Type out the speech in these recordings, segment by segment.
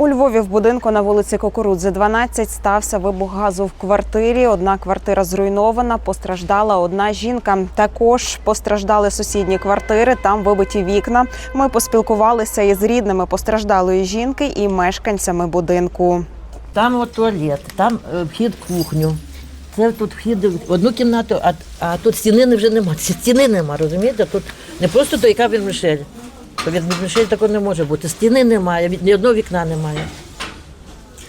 У Львові в будинку на вулиці Кукурудзи 12 стався вибух газу в квартирі. Одна квартира зруйнована, постраждала одна жінка. Також постраждали сусідні квартири. Там вибиті вікна. Ми поспілкувалися із рідними постраждалої жінки і мешканцями будинку. Там от туалет, там е, вхід в кухню. Це тут вхід в одну кімнату, а, а тут стіни вже нема. Ці Стіни нема, розумієте? Тут не просто той яка від Мішель. То від Мішель такого не може бути. Стіни немає, ні одного вікна немає.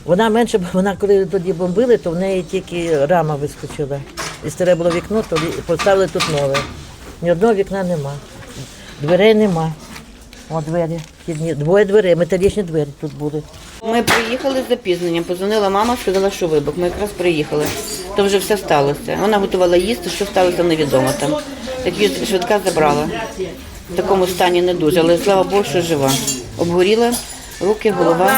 Вона менше, вона коли тоді бомбили, то в неї тільки рама вискочила. І старе було вікно, то поставили тут нове. Ні одного вікна нема. Дверей нема. О, двері. Двоє дверей, металічні двері тут були. Ми приїхали з запізненням. Позвонила мама, сказала, що вибух. Ми якраз приїхали. То вже все сталося. Вона готувала їсти, що сталося невідомо там. Так її швидка забрала. В такому стані не дуже, але слава Богу, що жива. Обгоріла руки, голова.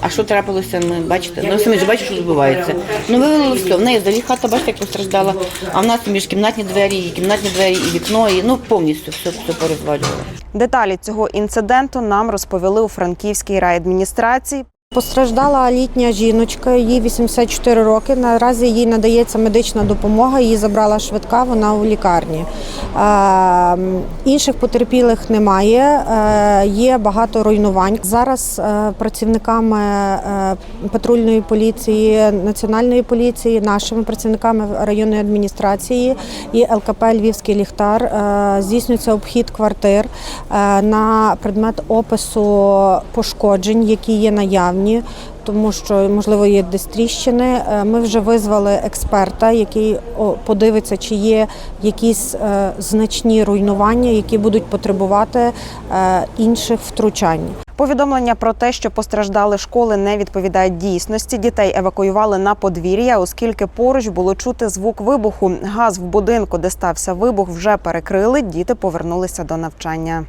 А що трапилося, ми бачите? Ну самі ж бачите, що відбувається. Ну вивели все. В неї взагалі хата, бачите, як постраждала. А в нас між кімнатні двері, і кімнатні двері, і вікно, і ну повністю все, все порозвалювало. Деталі цього інциденту нам розповіли у Франківській райадміністрації. Постраждала літня жіночка, їй 84 роки. Наразі їй надається медична допомога. Її забрала швидка, вона у лікарні. Е, інших потерпілих немає. Е, є багато руйнувань. Зараз е, працівниками патрульної поліції, національної поліції, нашими працівниками районної адміністрації і ЛКП Львівський ліхтар здійснюється обхід квартир на предмет опису пошкоджень, які є наявні. Тому що можливо є десь тріщини. Е, Ми вже визвали експерта, який подивиться, чи є якісь е, значні руйнування, які будуть потребувати е, інших втручань. Повідомлення про те, що постраждали школи, не відповідають дійсності. Дітей евакуювали на подвір'я, оскільки поруч було чути звук вибуху. Газ в будинку, де стався вибух, вже перекрили. Діти повернулися до навчання.